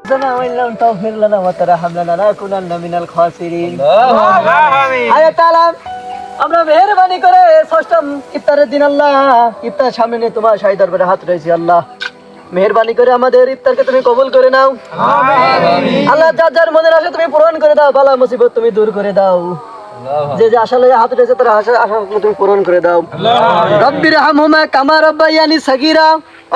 ربنا وإن لم تغفر لنا وترحم لنا لنكونن من الخاسرين আরে তাআলা আমরা মেহেরবানি করে ষষ্ঠম ইফতারের দিন আল্লাহ ইফতার সামনে নিয়ে তোমার শাহী দরবারে হাত রয়েছি আল্লাহ মেহেরবানি করে আমাদের ইফতারকে তুমি কবুল করে নাও আল্লাহ যার যার মনের আশা তুমি পূরণ করে দাও বালা মুসিবত তুমি দূর করে দাও যে যে আশা লয়ে হাত রয়েছে তার আশা আশা তুমি পূরণ করে দাও রব্বি রাহমহুমা কামা রব্বায়ানি সাগীরা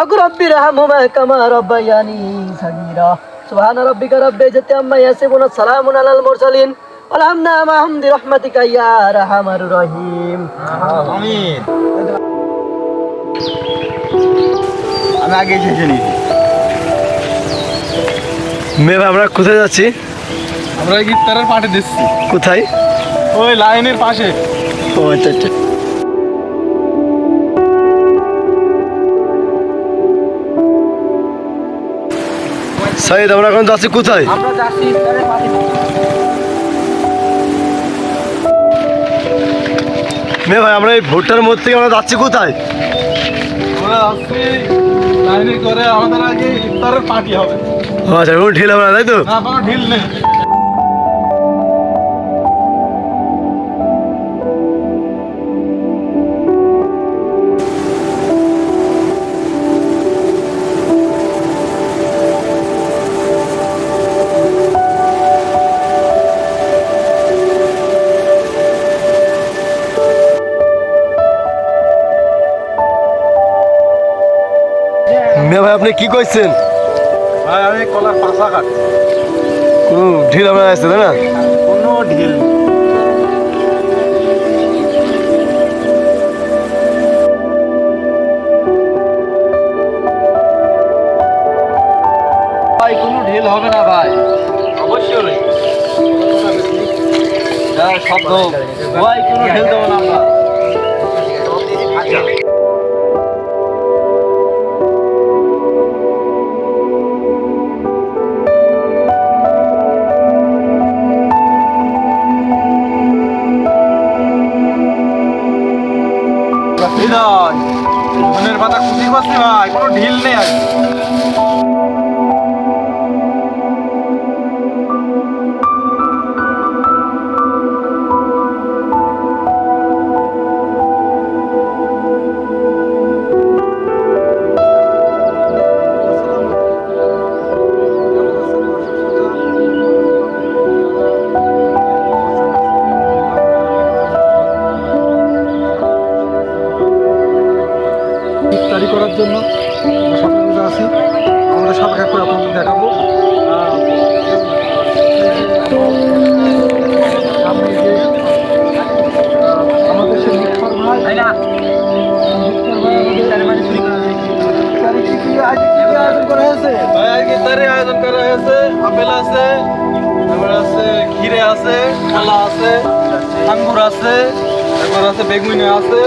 অগু রব্বি রাহমহুমা কামা রব্বায়ানি সাগীরা সুবহান রাব্বিকা রাব্বিল ইজ্জাতি আম্মা ইয়াসিফুন সালামুন আলাল মুরসালিন। আলহামনা মা হামদি রাহমাতিকা ইয়া আরহামার রহিম। আমিন। আমি আগে এসে নিয়েছি মেয়ে ভাই, আমরা কোথায় যাচ্ছি? আমরা ইফতারের পার্টি দিচ্ছি। কোথায়? ওই লাইনের পাশে। ও আচ্ছা আচ্ছা। সাইদ আমরা এখন যাচ্ছি কোথায়? আমরা যাচ্ছি ইফতারের মেয়ে ভাই আমরা এই ভোটার মধ্যে থেকে আমরা যাচ্ছি কোথায়? আমরা যাচ্ছি লাইনে করে আমাদের আগে ইফতারের পার্টি হবে। আচ্ছা ঢিল হবে না তাই তো? না কোনো ঢিল নেই। মেয়ে ভাই আপনি কি করছেন ভাই আমি কলার পাশা কাটছি কোনো ঢিল হবে না আসছে তাই না? কোনো ঢিল ভাই কোনো ঢিল হবে না ভাই। অবশ্যই হ্যাঁ শব্দ ভাই কোনো ঢিল দেবো না আমরা। হৃদয় মনের পাতা খুশি পাচ্ছি ভাই কোনো ঢিল নেই আজ আয়োজন করা হয়েছে আপেল আছে তারপর আছে ক্ষীরে আছে কলা আছে আঙ্গুর আছে তারপর আছে বেগুনি আছে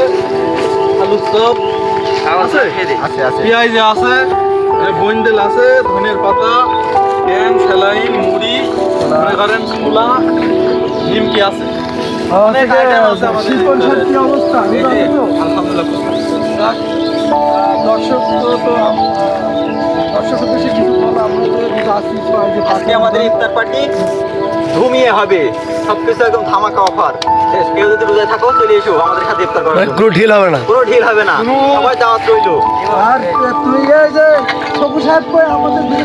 আলুর চপ আছে পেঁয়াজ আছে বইন্দেল আছে ধনের পাতা প্যান স্যালাইন মুড়ি মনে করেন মূলা নিমকি আছে। দর্শক তো দর্শক কিছু বলো আমরা যে আজকে আমাদের ইফতার পার্টি ধুমিয়ে হবে। সবকিছু একদম ধামাকা অফার। কেউ যদি রোজায় থাকো চলে এসো আমাদের সাথে ইফতার মানে কোনো ঢিল হবে না। কোনো ঢিল হবে না। সবাই দাওয়াত রইল। আর তুই এই যে সবু সাহেব কই আমাদের দিকে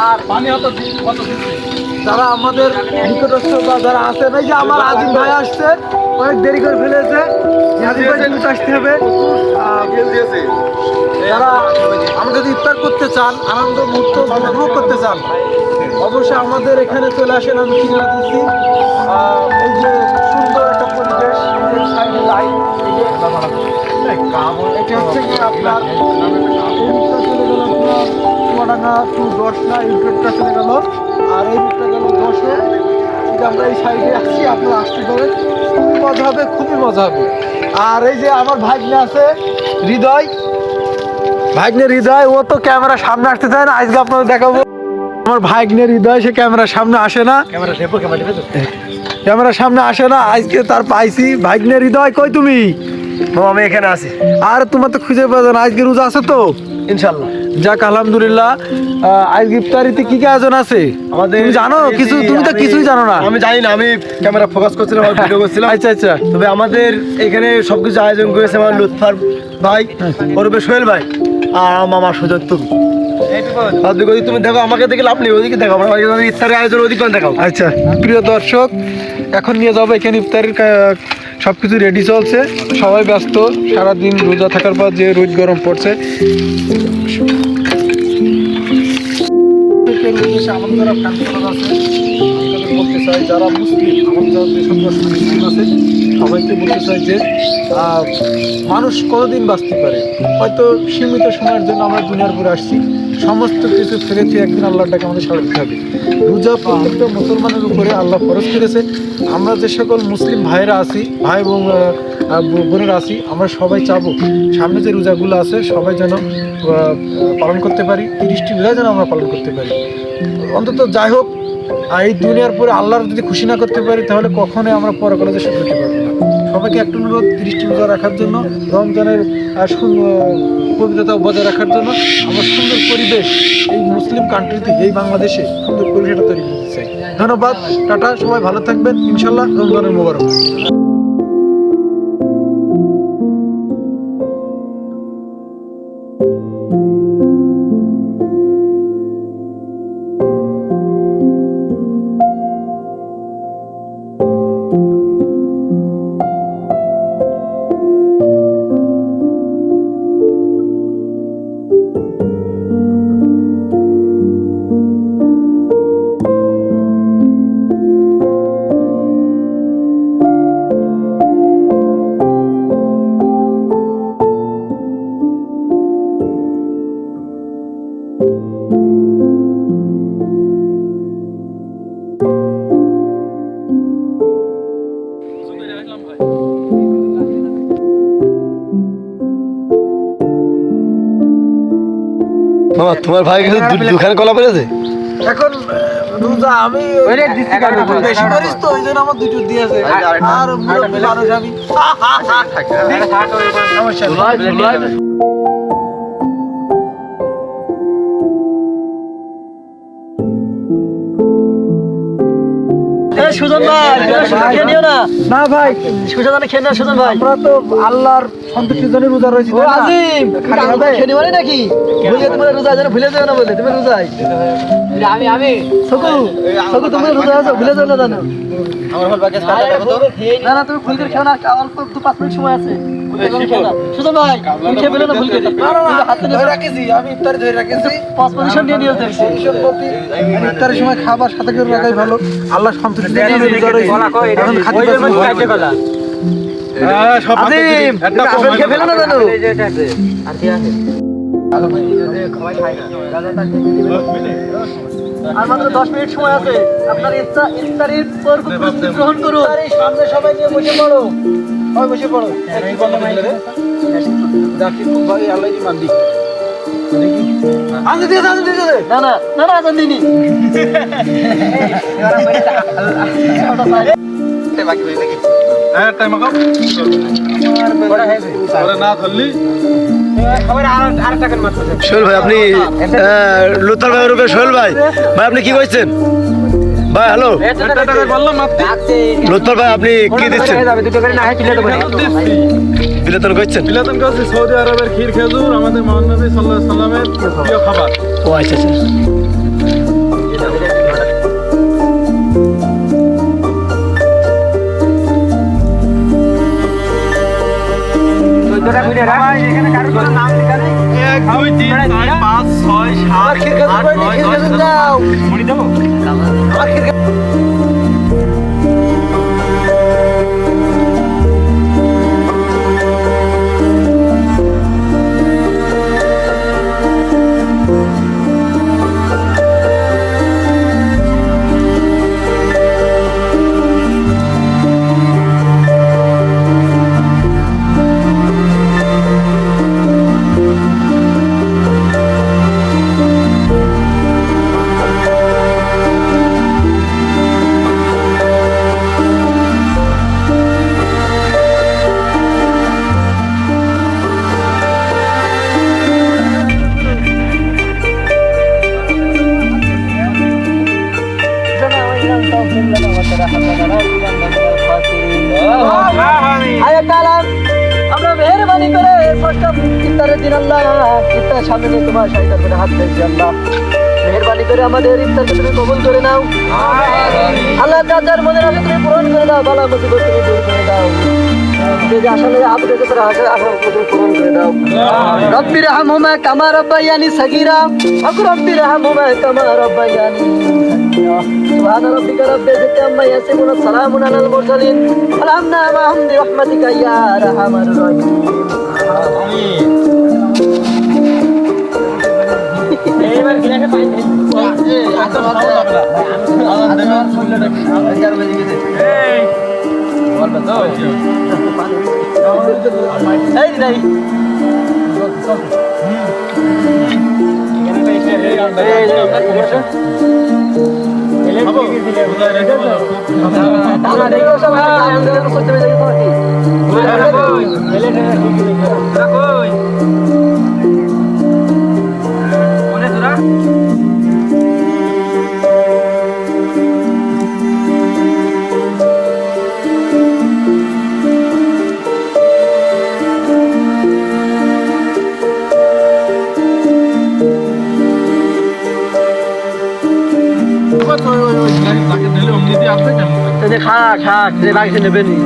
আর যারা আমাদের নিকটস্থ বা যারা আছেন এই যে আমার আজিম ভাই আসছে, অনেক দেরি করে ফেলেছে। ভাই আসতে হবে। যারা আমরা যদি ইফতার করতে চান, আনন্দ মুহূর্ত উপভোগ করতে চান, অবশ্যই আমাদের এখানে চলে আসেন, আমি ঠিকানা দিচ্ছি। এই যে সুন্দর একটা পরিবেশ এটা হচ্ছে কি আপনার চুয়াডাঙ্গা টু দশটা এই রুটটা চলে গেল। আর এই রুটটা গেল দশে। এই আমরা এই সাইডে আসছি আপনারা আসতে পারেন। খুবই মজা হবে খুবই মজা হবে। আর এই যে আমার ভাগ্নে আছে হৃদয়। ভাগ্নের হৃদয় ও তো ক্যামেরা সামনে আসতে চায় না আজকে আপনাদের দেখাবো। আমার ভাগ্নের হৃদয় সে ক্যামেরার সামনে আসে না। ক্যামেরার সামনে আসে না আজকে তার পাইছি। ভাগ্নের হৃদয় কই তুমি? আমি এখানে আছি। আর তোমার তো খুঁজে পাওয়া না আজকে রোজা আছে তো? ইনশাল্লাহ যাক আলহামদুলিল্লাহ। আজকে ইফতারিতে কি কি আয়োজন আছে? আমাদের তুমি জানো কিছু তুমি তো কিছুই জানো না। আমি জানি না আমি ক্যামেরা ফোকাস করছিলাম আর ভিডিও করছিলাম। আচ্ছা আচ্ছা। তবে আমাদের এখানে সবকিছু আয়োজন করেছে আমার লুৎফার ভাই ওরবে সোহেল ভাই আর আমার মামা সুজন তুমি। তুমি দেখো আমাকে দেখে লাভ নেই ওদিকে দেখো আমার ইফতারের আয়োজন ওদিক দেখাও। আচ্ছা প্রিয় দর্শক এখন নিয়ে যাব এখানে ইফতারের সব কিছু রেডি চলছে। সবাই ব্যস্ত, সারাদিন রোজা থাকার পর যে রোদ গরম পড়ছে। যারা যেসব মুসলিম আছে, সবাইকে বলতে চাই যে মানুষ কতদিন বাঁচতে পারে? হয়তো সীমিত সময়ের জন্য আমরা দুনিয়ার উপরে আসছি। সমস্ত কিছু ফেলে দিয়ে একদিন আল্লাহটাকে আমাদের সারা দিতে হবে। রোজা প্রত্যেকটা মুসলমানের উপরে আল্লাহ ফরজ করেছে। আমরা যে সকল মুসলিম ভাইয়েরা আছি, ভাই এবং বোনেরা আছি, আমরা সবাই চাবো। সামনে যে রোজাগুলো আছে, সবাই যেন পালন করতে পারি, তিরিশটি রোজা যেন আমরা পালন করতে পারি। অন্তত যাই হোক, এই দুনিয়ার পরে আল্লাহর যদি খুশি না করতে পারি, তাহলে কখনোই আমরা পরকালে সুখ পেতে পারব না। সবাইকে একটা অনুরোধ, তিরিশটি রোজা রাখার জন্য, রমজানের পবিত্রতা বজায় রাখার জন্য আমরা সুন্দর পরিবেশ এই মুসলিম কান্ট্রিতে এই বাংলাদেশে সুন্দর পরিবেশটা তৈরি করতে চাই। ধন্যবাদ টাটা সবাই ভালো থাকবেন ইনশাল্লাহ রমজানের মোবারক। মামা তোমার ভাই কিন্তু দু- দুখানে কলা পেরেছে এখন রোজা আমি বেশি করিস তো ওই জন্য আমার দুটো দিয়েছে। আর মানুষ আমি। সুজন ভাই খেয়ে নিও না। না ভাই। সুজন খেয়ে না সুজন ভাই। আমরা তো আল্লাহর সন্তুষ্টির জন্য রোজা রয়েছি ও? আজিম খেয়ে নিও নাকি? ভুলে তোমার রোজা যেন ভুলে যাও না বলে তুমি রোজাই আমি আমি। সকু সকু তুমি রোজা আছো ভুলে যাও না জানো আমার হল বাকি খাতা দেখো তো। না না তুমি ফুল করে খেও না অল্প দু পাঁচ মিনিট সময় আছে। সুজন ভাই তুমি খেয়ে ফেলো না ভুল করে না, না, না, হাতে ধরে রাখেছি, আমি ইফতারি ধরে রাখেছি। পাঁচ পজিশন নিয়ে নিয়ে দেখছি ইফতারের সময় খাবার সাথে করে রাখাই ভালো। আল্লাহ এখন খাদ্য আজিম আপেল খেয়ে ফেলো না আর মাত্র দশ মিনিট সময় আছে। আপনার ইচ্ছা ইফতারির পর্ব প্রস্তুতি গ্রহণ করুন। ইফতারির সামনে সবাই নিয়ে বসে পড়ো। সবাই বসে পড়ো। কি বলো মাইলে জাকির ভাই আল্লাহ ইমান দি আনতে দিয়ে আনতে দিয়ে না না না না আজান দিনি বাকি রয়েছে কি হ্যাঁ টাইম আকাও ওরে না ধরলি। সোহেল ভাই আপনি লুৎফার ভাই রূপে শৈল ভাই। ভাই আপনি কি করছেন ভাই হ্যালো। মাত্র ভাই আপনি কি দিচ্ছেন? বিলেতন করছেন বিলেতন করছি সৌদি আরবের ক্ষীর খেজুর আমাদের মহানবী সাল্লাহ সাল্লামের প্রিয় খাবার। ও আচ্ছা আচ্ছা। ছয় সাত ক্ষীর খেজুর আট করে নয় দশ আমরা মেহরবানি করে দিন আল্লাহ ইফতার সামনে তোমার সাহিত্য করে হাত ধরেছি করে আমাদের ইফতারকে তুমি কবুল করে নাও আল্লাহ যার মনের আশা তুমি পূরণ করে দাও বালা মুসিবত করে দাও যে যে আশা নিয়ে হাত রেখে তারা আশা আশা তুমি পূরণ করে দাও। রব্বি রাহমহুমা কামা রব্বায়ানি সাগীরা। আক রব্বি রাহমহুমা কামা রব্বায়ানি সাগীরা। সুবহান রাব্বিকা রাব্বিল ইজ্জাতি আম্মা ইয়াসিফুন সালামুন আলাল মুরসালিন। আলহামনা মা হামদি রাহমাতিকা ইয়া আরহামার রাহিম। এই নাই দাদা করতে পেরে খা খা যে বাকি নেবেনি